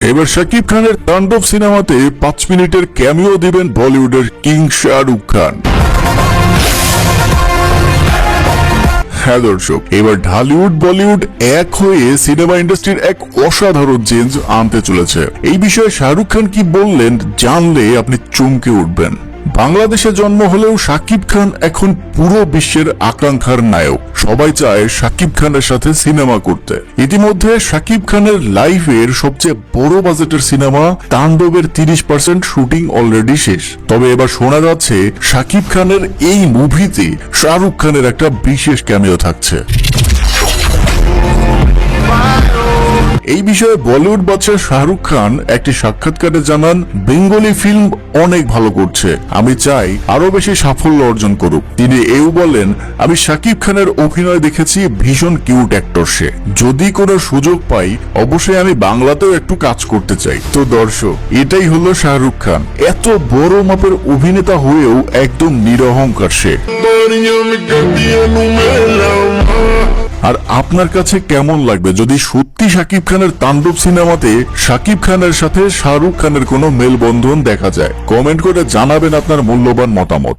এবার শাকিব খানের তাণ্ডব সিনেমাতে পাঁচ মিনিটের ক্যামিও দিবেন বলিউডের কিং শাহরুখ খান। হ্যাঁ দর্শক, এবার ঢালিউড, বলিউড এক হয়ে সিনেমা ইন্ডাস্ট্রির এক অসাধারণ চেঞ্জ আনতে চলেছে। এই বিষয়ে শাহরুখ খান কি বললেন, জানলে আপনি চমকে উঠবেন। বাংলাদেশে জন্ম হলেও শাকিব খান এখন পুরো বিশ্বের আকাঙ্ক্ষার নায়ক। সবাই চায় শাকিব খানের সাথে সিনেমা করতে। ইতিমধ্যে শাকিব খানের লাইফের সবচেয়ে বড় বাজেটের সিনেমা তাণ্ডবের তিরিশ পার্সেন্ট শুটিং অলরেডি শেষ। তবে এবার শোনা যাচ্ছে, শাকিব খানের এই মুভিতে শাহরুখ খানের একটা বিশেষ ক্যামিও থাকছে। এই বিষয়ে বলিউড বাদশাহ শাহরুখ খান একটি সাক্ষাৎকারে জানান, বেঙ্গলি ফিল্ম অনেক ভালো করছে। আমি চাই আরও বেশি সাফল্য অর্জন করুক। তিনি এও বলেন, আমি শাকিব খানের অভিনয় দেখেছি ভীষণ কিউট অ্যাক্টর সে যদি কোনো সুযোগ পাই, অবশ্যই আমি বাংলাতেও একটু কাজ করতে চাই। তো দর্শক, এটাই হলো শাহরুখ খান। এত বড় মাপের অভিনেতা হয়েও একদম নিরহংকার সে। আর আপনার কাছে কেমন লাগবে যদি সত্যি শাকিব খানের তাণ্ডব সিনেমাতে শাকিব খানের সাথে শাহরুখ খানের কোনো মেলবন্ধন দেখা যায়? কমেন্ট করে জানাবেন আপনার মূল্যবান মতামত।